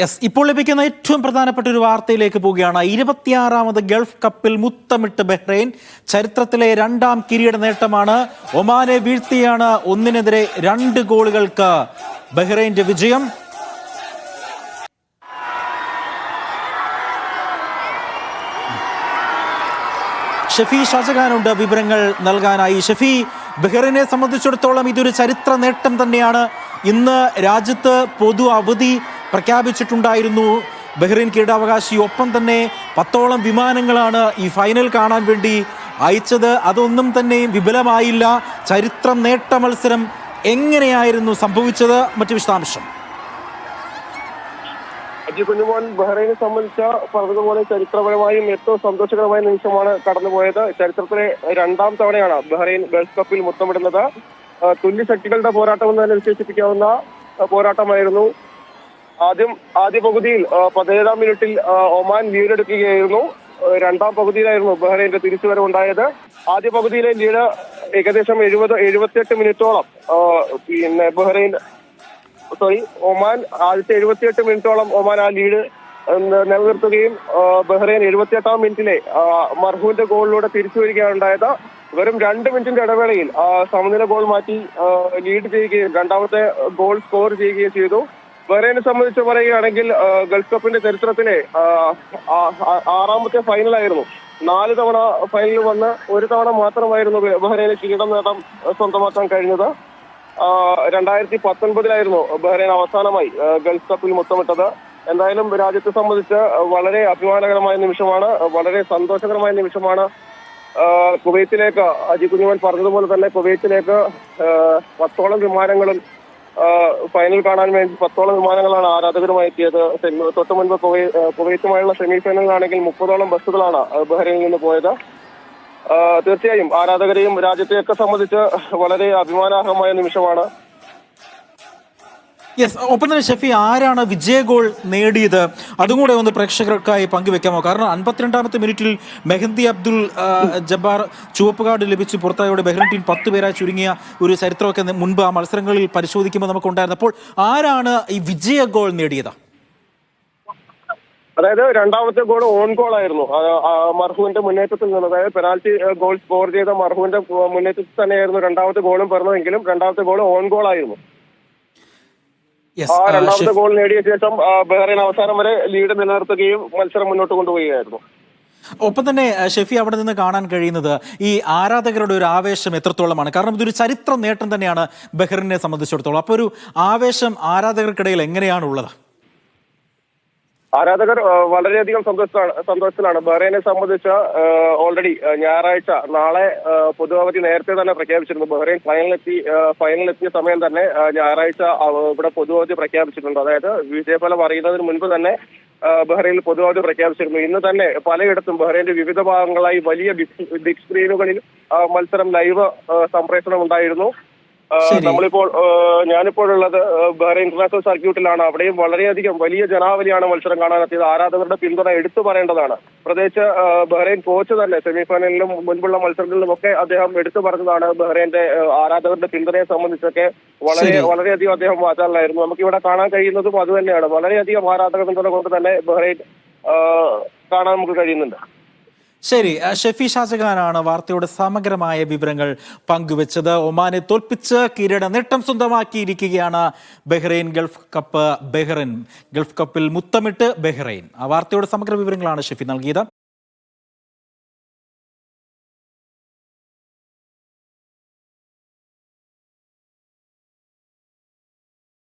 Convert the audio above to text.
Yes ഇപ്പോൾ ലഭിക്കുന്ന ഏറ്റവും പ്രധാനപ്പെട്ട ഒരു വാർത്തയിലേക്ക് പോവുകയാണ്. ഇരുപത്തിയാറാമത് ഗൾഫ് കപ്പിൽ മുത്തമിട്ട് ബഹ്റൈൻ ചരിത്രത്തിലെ രണ്ടാം കിരീട നേട്ടമാണ്. ഒമാനെ വീഴ്ത്തിയാണ് ഒന്നിനെതിരെ രണ്ട് ഗോളുകൾക്ക് ബഹ്റൈന്റെ വിജയം. ഷഫി ഷാജഹാനുണ്ട് വിവരങ്ങൾ നൽകാനായി. ഷഫി ബഹ്റിനെ സംബന്ധിച്ചിടത്തോളം ഇതൊരു ചരിത്ര നേട്ടം തന്നെയാണ്. ഇന്ന് രാജ്യത്ത് പൊതു അവധി പ്രഖ്യാപിച്ചിട്ടുണ്ടായിരുന്നു. ബഹ്റൈൻ കിരീടാവകാശി ഒപ്പം തന്നെ പത്തോളം വിമാനങ്ങളാണ് ഈ ഫൈനൽ കാണാൻ വേണ്ടി അയച്ചത്. അതൊന്നും തന്നെയും വിപുലമായില്ല. ചരിത്രം നേട്ട മത്സരം എങ്ങനെയായിരുന്നു സംഭവിച്ചത്? മറ്റു വിശദാംശം. അജി കുഞ്ഞുമോൻ ബഹ്റൈനെ സംബന്ധിച്ച പറഞ്ഞതുപോലെ ചരിത്രപരമായും ഏറ്റവും സന്തോഷകരമായ നിമിഷമാണ് കടന്നുപോയത്. ചരിത്രത്തിലെ രണ്ടാം തവണയാണ് ബഹ്റൈൻ ഗൾഫ് കപ്പിൽ മുത്തമിടുന്നത്. തുല്യ ശക്തികളുടെ പോരാട്ടം എന്ന് തന്നെ വിശേഷിപ്പിക്കാവുന്ന പോരാട്ടമായിരുന്നു. ആദ്യം ആദ്യ പകുതിയിൽ പതിനേഴാം മിനിറ്റിൽ ഒമാൻ ലീഡെടുക്കുകയായിരുന്നു രണ്ടാം പകുതിയിലായിരുന്നു ബഹ്റൈന്റെ തിരിച്ചുവരവ് ഉണ്ടായത് ആദ്യ പകുതിയിലെ ലീഡ് ഏകദേശം എഴുപത് എഴുപത്തിയെട്ട് മിനിറ്റോളം പിന്നെ ബഹ്റൈൻ സോറി ഒമാൻ ആദ്യത്തെ എഴുപത്തിയെട്ട് മിനിറ്റോളം ഒമാൻ ആ ലീഡ് നിലനിർത്തുകയും ബഹ്റൈൻ എഴുപത്തിയെട്ടാം മിനിറ്റിലെ മർഹൂന്റെ ഗോളിലൂടെ തിരിച്ചു വരികയാണ് ഉണ്ടായത് വെറും രണ്ട് മിനിറ്റിന്റെ ഇടവേളയിൽ സമനില ഗോൾ മാറ്റി ലീഡ് ചെയ്യുകയും രണ്ടാമത്തെ ഗോൾ സ്കോർ ചെയ്യുകയും ചെയ്തു. ബഹ്റൈനെ സംബന്ധിച്ച് പറയുകയാണെങ്കിൽ ഗൾഫ് കപ്പിന്റെ ചരിത്രത്തിലെ ആറാമത്തെ ഫൈനലായിരുന്നു നാല് തവണ ഫൈനലിൽ വന്ന് ഒരു തവണ മാത്രമായിരുന്നു ബഹ്റൈന് കിരീടം നേടാൻ സ്വന്തമാക്കാൻ കഴിഞ്ഞത്. രണ്ടായിരത്തി പത്തൊൻപതിലായിരുന്നു ബഹ്റൈൻ അവസാനമായി ഗൾഫ് കപ്പിൽ മുത്തമിട്ടത്. എന്തായാലും രാജ്യത്തെ സംബന്ധിച്ച് വളരെ അഭിമാനകരമായ നിമിഷമാണ് വളരെ സന്തോഷകരമായ നിമിഷമാണ്. കുവൈത്തിലേക്ക് അജി കുഞ്ഞുമൻ പറഞ്ഞതുപോലെ തന്നെ കുവൈത്തിലേക്ക് പത്തോളം വിമാനങ്ങളും ഫൈനൽ കാണാൻ വേണ്ടി പത്തോളം വിമാനങ്ങളാണ് ആരാധകരുമായി എത്തിയത്. തൊട്ടു മുൻപ് കുവൈത്തുമായുള്ള സെമി ഫൈനലിലാണെങ്കിൽ മുപ്പതോളം ബസ്സുകളാണ് ബഹ്റൈനിൽ നിന്ന് പോയത്. തീർച്ചയായും ആരാധകരെയും രാജ്യത്തെയൊക്കെ സംബന്ധിച്ച് വളരെ അഭിമാനാർഹമായ നിമിഷമാണ്. യെസ് ഒപ്പം തന്നെ ഷെഫി ആരാണ് വിജയ ഗോൾ നേടിയത്? അതും കൂടെ ഒന്ന് പ്രേക്ഷകർക്കായി പങ്കുവെക്കാമോ? കാരണം അൻപത്തിരണ്ടാമത്തെ മിനിറ്റിൽ മെഹന്തി അബ്ദുൾ ജബ്ബാർ ചുവപ്പ് കാർഡ് ലഭിച്ച്. പുറത്തായോടെ ബഹ്റിൻ ടീം പത്ത് പേരായി ചുരുങ്ങിയ ഒരു ചരിത്രമൊക്കെ മുൻപ് ആ മത്സരങ്ങളിൽ പരിശോധിക്കുമ്പോൾ നമുക്കുണ്ടായിരുന്നു. അപ്പോൾ ആരാണ് ഈ വിജയ ഗോൾ നേടിയത്? അതായത് രണ്ടാമത്തെ ഗോൾ ഓൺ ഗോൾ ആയിരുന്നു മർഹുവിന്റെ മുന്നേറ്റത്തിൽ നിന്ന്. അതായത് പെനാൽറ്റി ഗോൾ സ്കോർ ചെയ്ത മർഹുവിന്റെ മുന്നേറ്റത്തിൽ തന്നെയായിരുന്നു രണ്ടാമത്തെ ഗോളും പറഞ്ഞതെങ്കിലും രണ്ടാമത്തെ ഗോൾ ഓൺ ഗോൾ ആയിരുന്നു ആ ആ, രണ്ടാമത്തെ ഗോൾ നേടിയ ശേഷം ബഹ്റൈൻ അവസാനം വരെ ലീഡ് നിലനിർത്തുകയും മത്സരം മുന്നോട്ട് കൊണ്ടുപോവുകയായിരുന്നു. ഒപ്പം തന്നെ ഷെഫി അവിടെ നിന്ന് കാണാൻ കഴിയുന്നത് ഈ ആരാധകരുടെ ഒരു ആവേശം എത്രത്തോളമാണ്? കാരണം ഇതൊരു ചരിത്ര നേട്ടം തന്നെയാണ് ബഹ്റിനെ സംബന്ധിച്ചിടത്തോളം. അപ്പോൾ ഒരു ആവേശം ആരാധകർക്കിടയിൽ എങ്ങനെയാണ് ഉള്ളത്? ആരാധകർ വളരെയധികം സന്തോഷത്തിലാണ് സന്തോഷത്തിലാണ്. ബഹ്റൈനെ സംബന്ധിച്ച് ഓൾറെഡി ഞായറാഴ്ച നാളെ പൊതു അവധി നേരത്തെ തന്നെ പ്രഖ്യാപിച്ചിരുന്നു. ബഹ്റൈൻ ഫൈനലെത്തി ഫൈനലെത്തിയ സമയം തന്നെ ഞായറാഴ്ച ഇവിടെ പൊതു അവധി പ്രഖ്യാപിച്ചിട്ടുണ്ട്. അതായത് വിജയഫലം അറിയുന്നതിന് മുൻപ് തന്നെ ബഹ്റൈനിൽ പൊതു അവധി പ്രഖ്യാപിച്ചിരുന്നു. ഇന്ന് തന്നെ പലയിടത്തും ബഹ്റൈന്റെ വിവിധ ഭാഗങ്ങളായി വലിയ ബിഗ് സ്ക്രീനുകളിൽ മത്സരം ലൈവ് സംപ്രേഷണം ഉണ്ടായിരുന്നു. നമ്മളിപ്പോൾ ഞാനിപ്പോഴുള്ളത് ബഹ്റൈൻ ഇന്റർനാഷണൽ സർക്യൂട്ടിലാണ് അവിടെയും വളരെയധികം വലിയ ജനാവലിയാണ് മത്സരം കാണാനെത്തിയത്. ആരാധകരുടെ പിന്തുണ എടുത്തു പറയേണ്ടതാണ്. പ്രത്യേകിച്ച് ബഹ്റൈൻ കോച്ച് തന്നെ സെമിഫൈനലിലും മുൻപുള്ള മത്സരങ്ങളിലും ഒക്കെ അദ്ദേഹം എടുത്തു പറഞ്ഞതാണ്. ബഹ്റൈന്റെ ആരാധകരുടെ പിന്തുണയെ സംബന്ധിച്ചൊക്കെ വളരെ. വളരെയധികം അദ്ദേഹം വാചാറിലായിരുന്നു നമുക്കിവിടെ കാണാൻ കഴിയുന്നതും അത് തന്നെയാണ്. വളരെയധികം ആരാധക പിന്തുണ കൊണ്ട് തന്നെ ബഹ്റൈൻ കാണാൻ നമുക്ക് കഴിയുന്നുണ്ട്. ശരി ഷെഫി ഷാജഹാനാണ് വാർത്തയുടെ സമഗ്രമായ വിവരങ്ങൾ പങ്കുവച്ചത്. ഒമാനെ തോൽപ്പിച്ച് കിരീട നേട്ടം സ്വന്തമാക്കിയിരിക്കുകയാണ് Bahrain Gulf Cup Bahrain. Gulf കപ്പിൽ മുത്തമിട്ട് ബഹ്റൈൻ. ആ വാർത്തയുടെ സമഗ്ര വിവരങ്ങളാണ് ഷെഫി നൽകിയത്.